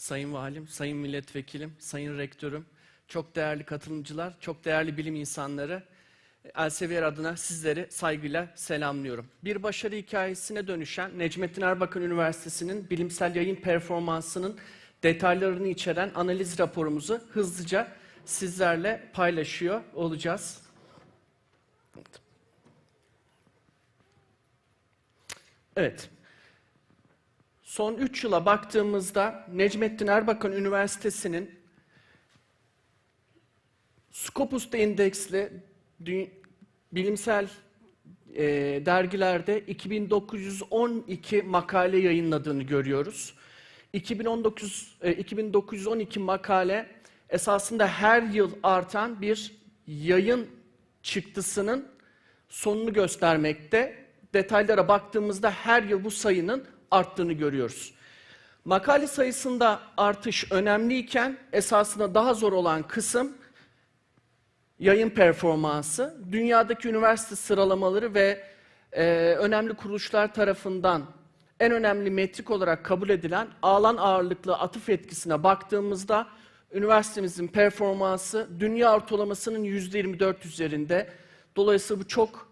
Sayın Valim, Sayın Milletvekilim, Sayın Rektörüm, çok değerli katılımcılar, çok değerli bilim insanları, Elsevier adına sizleri saygıyla selamlıyorum. Bir başarı hikayesine dönüşen Necmettin Erbakan Üniversitesi'nin bilimsel yayın performansının detaylarını içeren analiz raporumuzu hızlıca sizlerle paylaşıyor olacağız. Evet. Son 3 yıla baktığımızda Necmettin Erbakan Üniversitesi'nin Scopus'ta indeksli bilimsel e, dergilerde 2912 makale yayınladığını görüyoruz. 2019 e, 2912 makale esasında her yıl artan bir yayın çıktısının sonunu göstermekte. Detaylara baktığımızda her yıl bu sayının arttığını görüyoruz. Makale sayısında artış önemliyken esasında daha zor olan kısım yayın performansı. Dünyadaki üniversite sıralamaları ve e, önemli kuruluşlar tarafından en önemli metrik olarak kabul edilen alan ağırlıklı atıf etkisine baktığımızda üniversitemizin performansı dünya ortalamasının %24 üzerinde. Dolayısıyla bu çok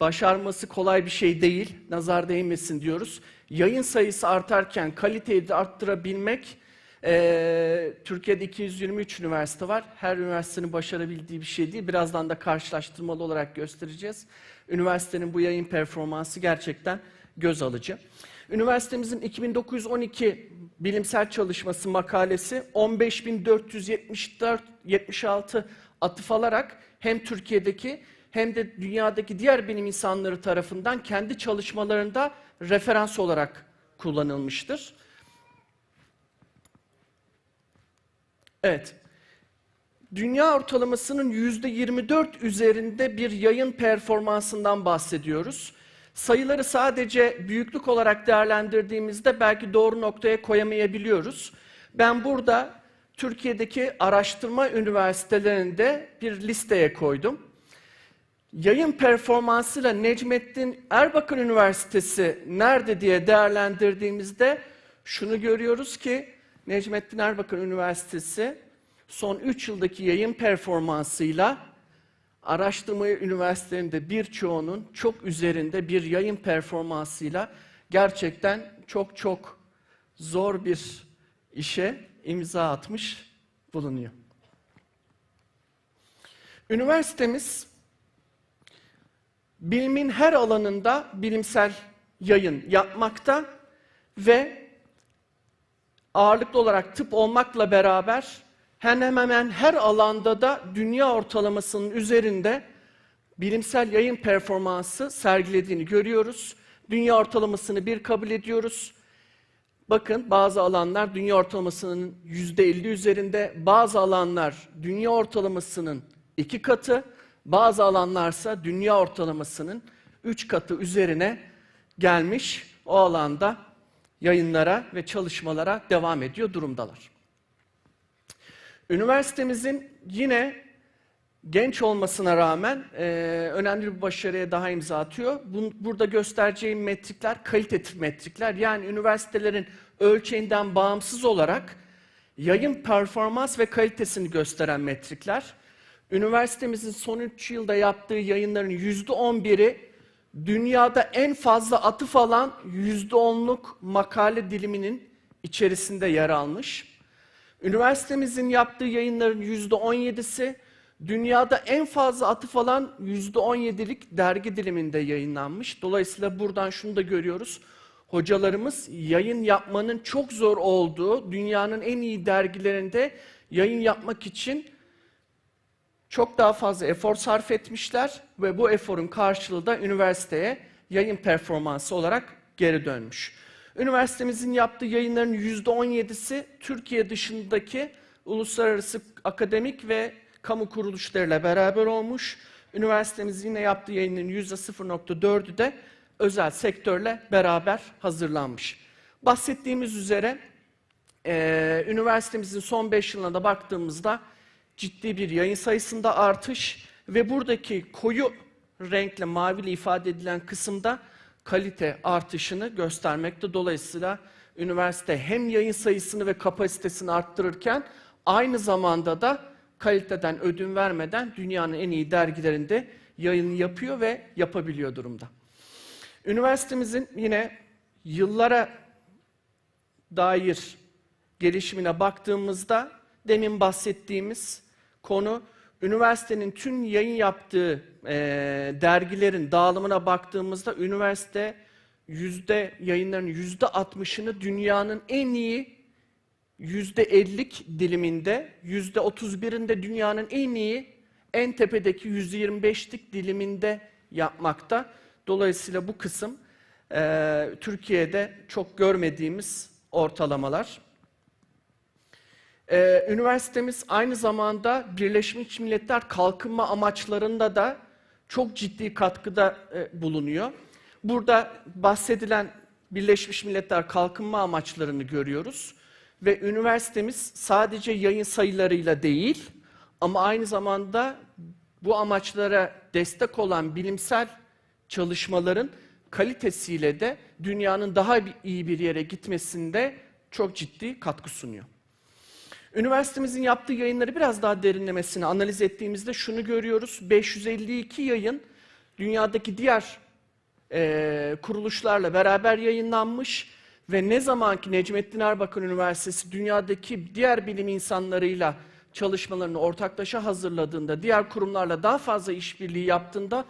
başarması kolay bir şey değil. Nazar değmesin diyoruz. Yayın sayısı artarken kaliteyi de arttırabilmek eee, Türkiye'de 223 üniversite var. Her üniversitenin başarabildiği bir şey değil. Birazdan da karşılaştırmalı olarak göstereceğiz. Üniversitenin bu yayın performansı gerçekten göz alıcı. Üniversitemizin 2912 bilimsel çalışması makalesi 15.474-76 atıf alarak hem Türkiye'deki hem de dünyadaki diğer bilim insanları tarafından kendi çalışmalarında referans olarak kullanılmıştır. Evet. Dünya ortalamasının %24 üzerinde bir yayın performansından bahsediyoruz. Sayıları sadece büyüklük olarak değerlendirdiğimizde belki doğru noktaya koyamayabiliyoruz. Ben burada Türkiye'deki araştırma üniversitelerinde bir listeye koydum. Yayın performansıyla Necmettin Erbakan Üniversitesi nerede diye değerlendirdiğimizde şunu görüyoruz ki Necmettin Erbakan Üniversitesi son 3 yıldaki yayın performansıyla araştırma üniversitelerinde birçoğunun çok üzerinde bir yayın performansıyla gerçekten çok çok zor bir işe imza atmış bulunuyor. Üniversitemiz bilimin her alanında bilimsel yayın yapmakta ve ağırlıklı olarak tıp olmakla beraber hemen hemen her alanda da dünya ortalamasının üzerinde bilimsel yayın performansı sergilediğini görüyoruz. Dünya ortalamasını bir kabul ediyoruz. Bakın bazı alanlar dünya ortalamasının %50 üzerinde, bazı alanlar dünya ortalamasının iki katı, bazı alanlarsa dünya ortalamasının üç katı üzerine gelmiş o alanda yayınlara ve çalışmalara devam ediyor durumdalar. Üniversitemizin yine genç olmasına rağmen e, önemli bir başarıya daha imza atıyor. Bun- burada göstereceğim metrikler kalitatif metrikler. Yani üniversitelerin ölçeğinden bağımsız olarak yayın performans ve kalitesini gösteren metrikler. Üniversitemizin son 3 yılda yaptığı yayınların %11'i dünyada en fazla atıf alan %10'luk makale diliminin içerisinde yer almış. Üniversitemizin yaptığı yayınların %17'si dünyada en fazla atıf alan %17'lik dergi diliminde yayınlanmış. Dolayısıyla buradan şunu da görüyoruz. Hocalarımız yayın yapmanın çok zor olduğu dünyanın en iyi dergilerinde yayın yapmak için çok daha fazla efor sarf etmişler ve bu eforun karşılığı da üniversiteye yayın performansı olarak geri dönmüş. Üniversitemizin yaptığı yayınların %17'si Türkiye dışındaki uluslararası akademik ve kamu kuruluşlarıyla beraber olmuş. Üniversitemiz yine yaptığı yayınların %0.4'ü de özel sektörle beraber hazırlanmış. Bahsettiğimiz üzere ee, üniversitemizin son 5 yılına da baktığımızda ciddi bir yayın sayısında artış ve buradaki koyu renkle maviyle ifade edilen kısımda kalite artışını göstermekte. Dolayısıyla üniversite hem yayın sayısını ve kapasitesini arttırırken aynı zamanda da kaliteden ödün vermeden dünyanın en iyi dergilerinde yayın yapıyor ve yapabiliyor durumda. Üniversitemizin yine yıllara dair gelişimine baktığımızda demin bahsettiğimiz konu üniversitenin tüm yayın yaptığı e, dergilerin dağılımına baktığımızda üniversite yüzde yayınların yüzde 60'ını dünyanın en iyi yüzde 50'lik diliminde, yüzde 31'inde dünyanın en iyi, en tepedeki yüzde 25'lik diliminde yapmakta. Dolayısıyla bu kısım e, Türkiye'de çok görmediğimiz ortalamalar. Ee, üniversitemiz aynı zamanda Birleşmiş Milletler kalkınma amaçlarında da çok ciddi katkıda e, bulunuyor. Burada bahsedilen Birleşmiş Milletler kalkınma amaçlarını görüyoruz ve üniversitemiz sadece yayın sayılarıyla değil ama aynı zamanda bu amaçlara destek olan bilimsel çalışmaların kalitesiyle de dünyanın daha iyi bir yere gitmesinde çok ciddi katkı sunuyor. Üniversitemizin yaptığı yayınları biraz daha derinlemesine analiz ettiğimizde şunu görüyoruz. 552 yayın dünyadaki diğer e, kuruluşlarla beraber yayınlanmış ve ne zamanki Necmettin Erbakan Üniversitesi dünyadaki diğer bilim insanlarıyla çalışmalarını ortaklaşa hazırladığında, diğer kurumlarla daha fazla işbirliği yaptığında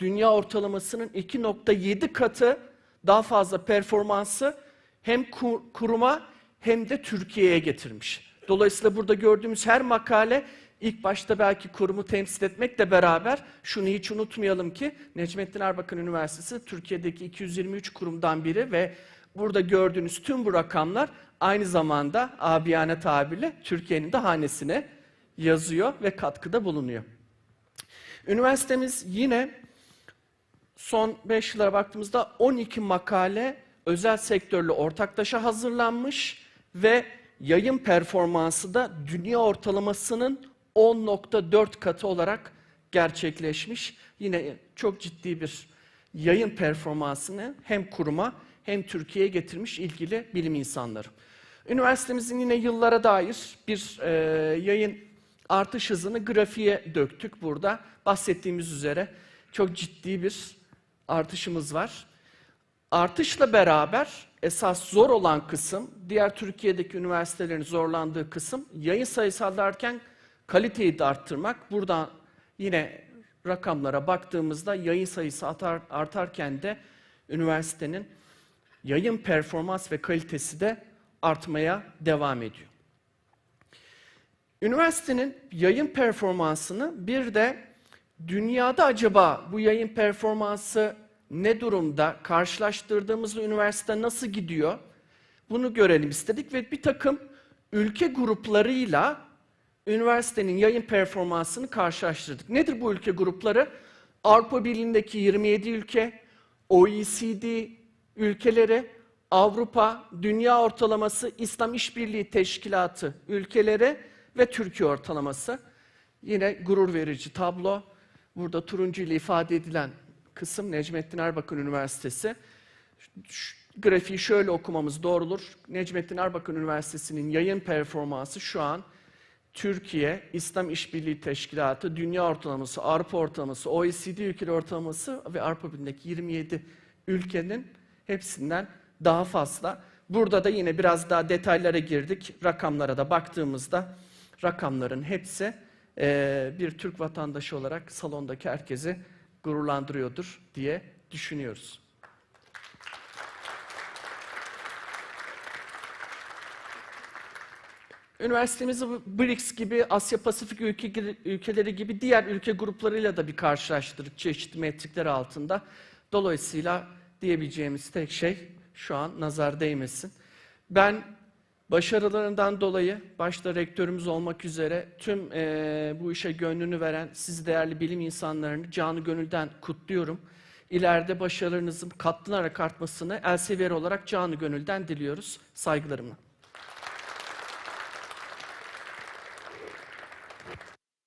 dünya ortalamasının 2.7 katı daha fazla performansı hem kuruma hem de Türkiye'ye getirmiş. Dolayısıyla burada gördüğümüz her makale ilk başta belki kurumu temsil etmekle beraber şunu hiç unutmayalım ki Necmettin Erbakan Üniversitesi Türkiye'deki 223 kurumdan biri ve burada gördüğünüz tüm bu rakamlar aynı zamanda abiyane tabirle Türkiye'nin de hanesine yazıyor ve katkıda bulunuyor. Üniversitemiz yine son 5 yıllara baktığımızda 12 makale özel sektörlü ortaklaşa hazırlanmış ve yayın performansı da dünya ortalamasının 10.4 katı olarak gerçekleşmiş. Yine çok ciddi bir yayın performansını hem kuruma hem Türkiye'ye getirmiş ilgili bilim insanları. Üniversitemizin yine yıllara dair bir e, yayın artış hızını grafiğe döktük burada. Bahsettiğimiz üzere çok ciddi bir artışımız var. Artışla beraber esas zor olan kısım, diğer Türkiye'deki üniversitelerin zorlandığı kısım yayın sayısı derken kaliteyi de arttırmak. Buradan yine rakamlara baktığımızda yayın sayısı artar, artarken de üniversitenin yayın performans ve kalitesi de artmaya devam ediyor. Üniversitenin yayın performansını bir de dünyada acaba bu yayın performansı ne durumda, karşılaştırdığımızda üniversite nasıl gidiyor bunu görelim istedik ve bir takım ülke gruplarıyla üniversitenin yayın performansını karşılaştırdık. Nedir bu ülke grupları? Avrupa Birliği'ndeki 27 ülke, OECD ülkeleri, Avrupa, Dünya Ortalaması, İslam İşbirliği Teşkilatı ülkeleri ve Türkiye ortalaması. Yine gurur verici tablo. Burada turuncu ile ifade edilen kısım Necmettin Erbakan Üniversitesi. Şu, grafiği şöyle okumamız doğrudur. Necmettin Erbakan Üniversitesi'nin yayın performansı şu an Türkiye, İslam İşbirliği Teşkilatı, Dünya Ortalaması, Avrupa Ortalaması, OECD ülkeleri ortalaması ve Avrupa Birliği'ndeki 27 ülkenin hepsinden daha fazla. Burada da yine biraz daha detaylara girdik. Rakamlara da baktığımızda rakamların hepsi bir Türk vatandaşı olarak salondaki herkesi gururlandırıyordur diye düşünüyoruz. Üniversitemizi BRICS gibi, Asya Pasifik ülke, ülkeleri gibi diğer ülke gruplarıyla da bir karşılaştırdık çeşitli metrikler altında. Dolayısıyla diyebileceğimiz tek şey şu an nazar değmesin. Ben Başarılarından dolayı başta rektörümüz olmak üzere tüm e, bu işe gönlünü veren siz değerli bilim insanlarını canı gönülden kutluyorum. İleride başarılarınızın katlınarak artmasını Elsevier olarak canı gönülden diliyoruz. Saygılarımla.